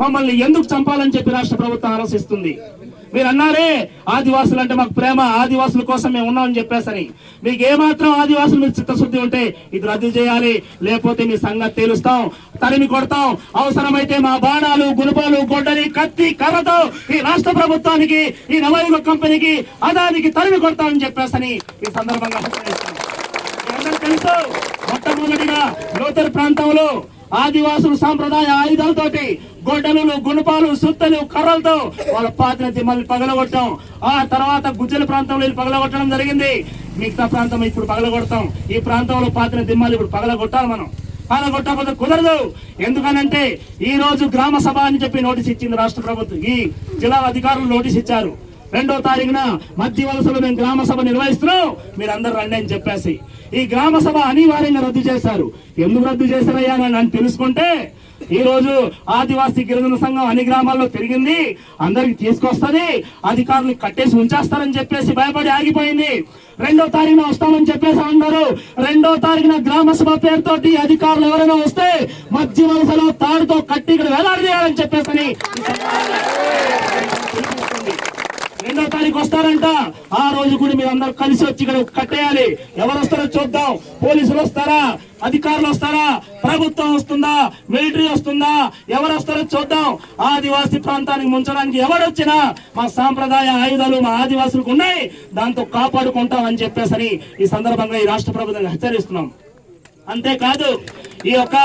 మమ్మల్ని ఎందుకు చంపాలని చెప్పి రాష్ట్ర ప్రభుత్వం ఆలోచిస్తుంది? మీరు అన్నారే ఆదివాసులు అంటే మాకు ప్రేమ ఆదివాసుల కోసం మేము ఉన్నామని చెప్పేసని. మీకు ఏమాత్రం ఆదివాసులు మీరు చిత్తశుద్ధి ఉంటే ఇది రద్దు చేయాలి లేకపోతే మీ సంగతి తేలుస్తాం తరిమి కొడతాం. అవసరమైతే మా బాణాలు గుణపాలు గొడ్డలి కత్తి కర్రతో ఈ రాష్ట్ర ప్రభుత్వానికి ఈ నవయుగ కంపెనీకి అదానికి తరిమి కొడతామని చెప్పేసని ఈ సందర్భంగా తెలుసు మొట్టమొదటిగా లోతర్ ప్రాంతంలో ఆదివాసులు సాంప్రదాయ ఆయుధాలతోటి గొడ్డలు గుణపాలు సుత్తలు కర్రలతో వాళ్ళ పాత్ర దిమ్మల్ని పగలగొట్టాం. ఆ తర్వాత గుజ్జల ప్రాంతంలో పగలగొట్టడం జరిగింది. మిగతా ప్రాంతం ఇప్పుడు పగలగొడతాం. ఈ ప్రాంతంలో పాత్ర దిమ్మాలు ఇప్పుడు పగలగొట్టాలి మనం. పగలగొట్టకపోతే కుదరదు. ఎందుకనంటే ఈ రోజు గ్రామ సభ అని చెప్పి నోటీస్ ఇచ్చింది రాష్ట్ర ప్రభుత్వం. ఈ జిల్లా అధికారులు నోటీస్ ఇచ్చారు. రెండో తారీఖున మధ్య వలసలో మేము గ్రామ సభ నిర్వహిస్తున్నాం. మీరు అందరు రండి అని చెప్పేసి. ఈ గ్రామ సభ అనివార్యంగా రద్దు చేశారు. ఎందుకు రద్దు చేశారయ్యా అని నన్ను తెలుసుకుంటే ఈ రోజు ఆదివాసీ గిరిజన సంఘం అన్ని గ్రామాల్లో తిరిగింది. అందరికి తీసుకొస్తుంది. అధికారులు కట్టేసి ఉంచేస్తారని చెప్పేసి భయపడి ఆగిపోయింది. రెండో తారీఖున వస్తామని చెప్పేసి అన్నారు. రెండో తారీఖున గ్రామ సభ పేరుతోటి అధికారులు ఎవరైనా వస్తే మధ్య వలసలో తాడుతో కట్టి ఇక్కడ వేలాడదీయాలని చెప్పేసి రెండో తారీఖు వస్తారంట. ఆ రోజు కూడా మీరు అందరూ కలిసి వచ్చి ఇక్కడ కట్టేయాలి. ఎవరు వస్తారో చూద్దాం. పోలీసులు వస్తారా? అధికారులు వస్తారా? ప్రభుత్వం వస్తుందా? మిలిటరీ వస్తుందా? ఎవరు వస్తారో చూద్దాం. ఆదివాసీ ప్రాంతానికి ముంచడానికి ఎవరు వచ్చినా మా సాంప్రదాయ ఆయుధాలు మా ఆదివాసులకు ఉన్నాయి. దాంతో కాపాడుకుంటాం అని చెప్పేసని ఈ సందర్భంగా ఈ రాష్ట్ర ప్రభుత్వం హెచ్చరిస్తున్నాం. అంతేకాదు ఈ యొక్క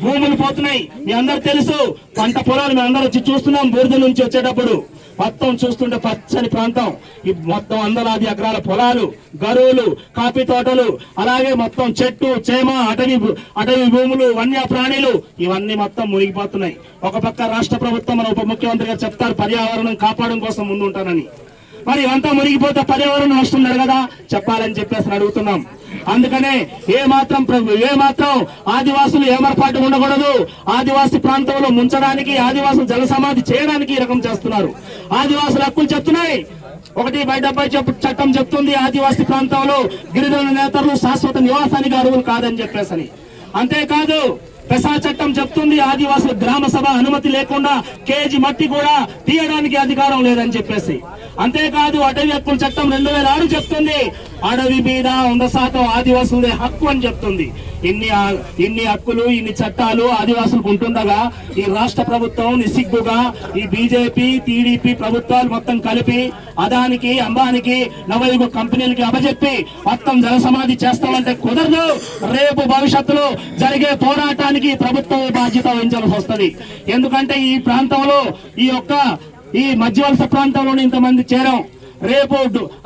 భూములు పోతున్నాయి. మీ అందరు తెలుసు పంట పొలాలు మేము అందరూ వచ్చి చూస్తున్నాం బూర్ద నుంచి వచ్చేటప్పుడు. మొత్తం చూస్తుంటే పచ్చని ప్రాంతం. ఈ మొత్తం వందలాది ఎకరాల పొలాలు గరువులు కాఫీ తోటలు అలాగే మొత్తం చెట్టు చేమ అటవీ అటవీ భూములు వన్య ప్రాణులు ఇవన్నీ మొత్తం మునిగిపోతున్నాయి. ఒక పక్క రాష్ట్ర ప్రభుత్వం మన ఉప ముఖ్యమంత్రి గారు చెప్తారు పర్యావరణం కాపాడడం కోసం ముందుంటానని. మరి ఇవంతా మునిగిపోతే పర్యావరణం నష్టం కదా చెప్పాలని చెప్పేసి అడుగుతున్నాం. అందుకనే ఏ మాత్రం ఏ మాత్రం ఆదివాసులు ఏమరపాటు ఉండకూడదు. ఆదివాసి ప్రాంతంలో ముంచడానికి ఆదివాసులు జల సమాధి చేయడానికి ఈ రకం చేస్తున్నారు. ఆదివాసుల హక్కులు చెప్తున్నాయి. ఒకటి బయట చెప్పు చట్టం చెప్తుంది ఆదివాసి ప్రాంతంలో గిరిజన నేతలు శాశ్వత నివాసానికి అర్హులు కాదని చెప్పేసి అని అంతేకాదు పెసా చట్టం చెప్తుంది ఆదివాసుల గ్రామ సభ అనుమతి లేకుండా కేజీ మట్టి కూడా తీయడానికి అధికారం లేదని చెప్పేసి. అంతేకాదు అటవీ హక్కుల చట్టం రెండు వేల ఆరు చెప్తుంది అడవి మీద వంద శాతం ఆదివాసులే హక్కు అని చెప్తుంది. ఇన్ని ఇన్ని హక్కులు ఇన్ని చట్టాలు ఆదివాసులకు ఉంటుండగా ఈ రాష్ట్ర ప్రభుత్వం నిసిగ్గుగా ఈ బీజేపీ టీడీపీ ప్రభుత్వాలు మొత్తం కలిపి అదానికి అంబానికి నవయుగ కంపెనీలకి అప్పచెప్పి మొత్తం జనసమాధి చేస్తామంటే కుదరదు. రేపు భవిష్యత్తులో జరిగే పోరాటానికి ప్రభుత్వం బాధ్యత వహించాల్సి వస్తుంది. ఎందుకంటే ఈ ప్రాంతంలో ఈ యొక్క ఈ మధ్యవలస ప్రాంతంలో ఇంతమంది చేరాం. రేపు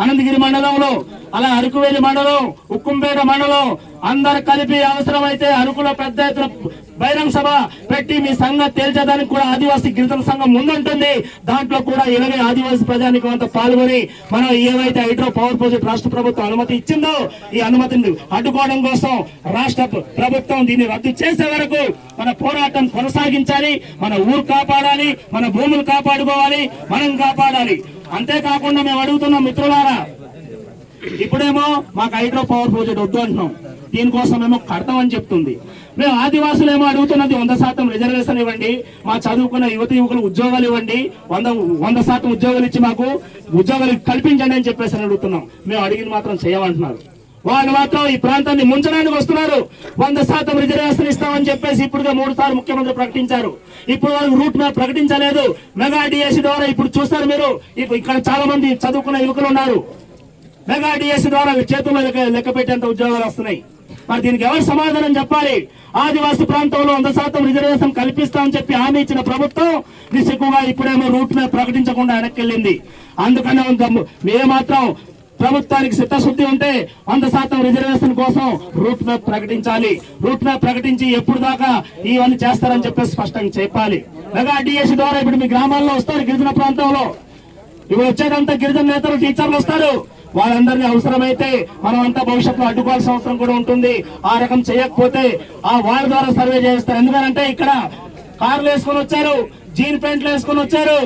అనంతగిరి మండలంలో అలా అరకువేలి మండలం ఉక్కుంపేట మండలం అందరు కలిపి అవసరమైతే అరకులో పెద్ద ఎత్తున బహిరంగ సభ పెట్టి మీ సంఘం తేల్చేదానికి కూడా ఆదివాసీ గిరిజన సంఘం ముందుంటుంది. దాంట్లో కూడా ఇరవై ఆదివాసీ ప్రజానికి అంతా పాల్గొని మనం ఏవైతే హైడ్రో పవర్ ప్రాజెక్ట్ రాష్ట్ర ప్రభుత్వం అనుమతి ఇచ్చిందో ఈ అనుమతిని అడ్డుకోవడం కోసం రాష్ట్ర ప్రభుత్వం దీన్ని రద్దు చేసే వరకు మన పోరాటం కొనసాగించాలి మన ఊరు కాపాడాలి మన భూములు కాపాడుకోవాలి మనం కాపాడాలి. అంతేకాకుండా మేము అడుగుతున్నాం మిత్రులారా ఇప్పుడేమో మాకు హైడ్రో పవర్ ప్రాజెక్ట్ వద్దు అంటున్నాం. దీనికోసం ఏమో కడతామని చెప్తుంది. మేము ఆదివాసులు ఏమో అడుగుతున్నది వంద శాతం రిజర్వేషన్ ఇవ్వండి మా చదువుకున్న యువత యువకులు ఉద్యోగాలు ఇవ్వండి వంద వంద శాతం ఉద్యోగాలు ఇచ్చి మాకు ఉద్యోగాలు కల్పించండి అని చెప్పేసి అని అడుగుతున్నాం. మేము అడిగింది మాత్రం చేయమంటున్నారు. వాళ్ళు మాత్రం ఈ ప్రాంతాన్ని ముంచడానికి వస్తున్నారు. వంద శాతం రిజర్వేషన్ ఇస్తామని చెప్పేసి ఇప్పుడుగా మూడు సార్లు ముఖ్యమంత్రి ప్రకటించారు. ఇప్పుడు వాళ్ళు రూట్ మ్యాప్ ప్రకటించలేదు. మెగా డిఎస్సి ద్వారా ఇప్పుడు చూస్తారు మీరు. ఇక్కడ చాలా మంది చదువుకున్న యువకులు ఉన్నారు. మెగా డిఎస్సి ద్వారా చేతుల్లో లెక్క పెట్టేంత ఉద్యోగాలు వస్తున్నాయి. మరి దీనికి ఎవరు సమాధానం చెప్పాలి? ఆదివాసీ ప్రాంతంలో వంద శాతం రిజర్వేషన్ కల్పిస్తామని చెప్పి హామీ ఇచ్చిన ప్రభుత్వం నిస్సిగ్గుగా ఇప్పుడేమో రూట్ మీద ప్రకటించకుండా వెనక్కెళ్ళింది. అందుకనే గమ్ము- మేము మాత్రం ప్రభుత్వానికి చిత్తశుద్ధి ఉంటే వంద శాతం రిజర్వేషన్ కోసం రూట్ మ్యాప్ ప్రకటించాలి. రూట్ మ్యాప్ ప్రకటించి ఎప్పుడు దాకా ఇవన్నీ చేస్తారని చెప్పేసి స్పష్టంగా చెప్పాలి. మెగా డిఎస్సి ద్వారా ఇప్పుడు మీ గ్రామాల్లో వస్తారు గిరిజన ప్రాంతంలో. ఇప్పుడు వచ్చేదంతా గిరిజన నేతలు టీచర్లు వస్తారు. వాళ్ళందరినీ అవసరమైతే మనం అంతా భవిష్యత్తులో అడ్డుకోవాల్సిన అవసరం కూడా ఉంటుంది. ఆ రకం చేయకపోతే ఆ వాళ్ళ ద్వారా సర్వే చేస్తారు. ఎందుకంటే ఇక్కడ కార్లు వేసుకొని వచ్చారు జీన్ ప్యాంట్లు వేసుకొని వచ్చారు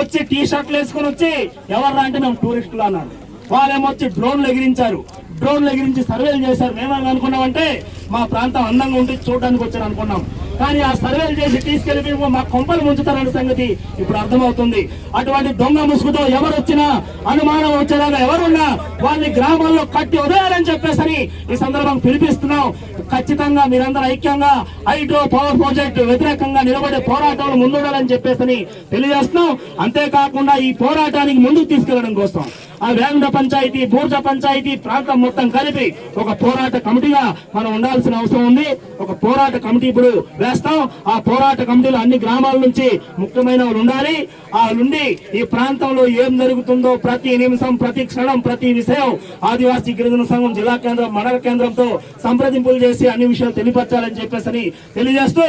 వచ్చి టీ షర్ట్లు వేసుకొని వచ్చి ఎవర్రా అంటే మేము టూరిస్టులు అన్నారు. వాళ్ళేమో వచ్చి డ్రోన్లు ఎగిరించారు. డ్రోన్లు ఎగిరించి సర్వేలు చేశారు. మేమేమి అనుకున్నామంటే మా ప్రాంతం అందంగా ఉండి చూడడానికి వచ్చారు అనుకున్నాం కానీ ఆ సర్వేలు చేసి తీసుకెళ్ళి మేము మా కొంపలు ముంచుతారన్న సంగతి ఇప్పుడు అర్థమవుతుంది. అటువంటి దొంగ ముసుగుతో ఎవరు వచ్చినా అనుమానం వచ్చేలాగా ఎవరున్నా వాళ్ళని గ్రామాల్లో కట్టి వదలాలని చెప్పేసని ఈ సందర్భం పిలిపిస్తున్నాం. ఖచ్చితంగా మీరందరూ ఐక్యంగా హైడ్రో పవర్ ప్రాజెక్టు వ్యతిరేకంగా నిలబడే పోరాటంలో ముందుండాలని చెప్పేసని తెలియజేస్తున్నాం. అంతేకాకుండా ఈ పోరాటానికి ముందుకు తీసుకెళ్ళడం కోసం ఆ వేంగడ పంచాయతీ బూర్జ పంచాయతీ ప్రాంతం మొత్తం కలిపి ఒక పోరాట కమిటీగా మనం ఉండాల్సిన అవసరం ఉంది. ఒక పోరాట కమిటీ ఇప్పుడు వేస్తాం ఆ పోరాట కమిటీలో అన్ని గ్రామాల నుంచి ముఖ్యమైన వాళ్ళు ఉండాలి. ఆ నుండి ఈ ప్రాంతంలో ఏం జరుగుతుందో ప్రతి నిమిషం ప్రతి క్షణం ప్రతి విషయం ఆదివాసీ గిరిజన సంఘం జిల్లా కేంద్రం మండల కేంద్రంతో సంప్రదింపులు చేసి అన్ని విషయాలు తెలియపరచాలని చెప్పేసి తెలియజేస్తూ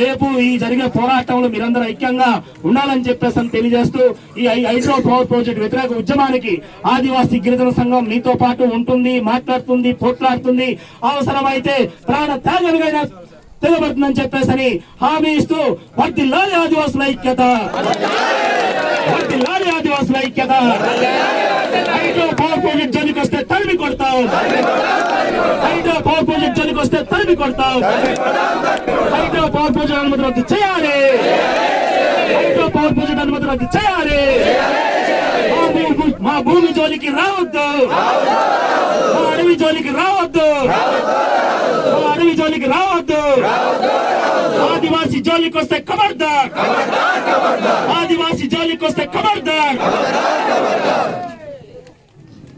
రేపు ఈ జరిగే పోరాటంలో మీరందరూ ఐక్యంగా ఉండాలని చెప్పేసి తెలియజేస్తూ ఈ హైడ్రో పవర్ ప్రాజెక్ట్ వ్యతిరేక ఉద్యమానికి ఆదివాసీ గిరిజన సంఘం మీతో పాటు ఉంటుంది మాట్లాడుతుంది పోట్లాడుతుంది. అవసరమైతే ప్రాణ త్యాగలుగైన తెగబడుతుందని చెప్పేసి హామీ ఇస్తూ వర్తిల్లాలి ఆదివాసుల ఐక్యత. వర్తిల్లాలి ఆదివాసుల ఐక్యత. ఐదో పవర్ ప్రాజెక్ట్ జోలికి వస్తే తరిమి కొడతాం ఐదో పవర్ ప్రాజెక్ట్ జోలికి వస్తే తరిమి కొడతాం ఐదో పవర్ ప్రాజెక్ట్ అనుమతి రద్దు చేయాలి. ఐదో పవర్ ప్రాజెక్ట్ అనుమతి రద్దు చేయాలి. మా భూమి జోలికి రావద్దు. మా అడవి జోలికి రావద్దు. మా జోలికి రావద్దు. ఆదివాసి జోలికి వస్తే కబర్దార్ ఆదివాసి జోలికి వస్తే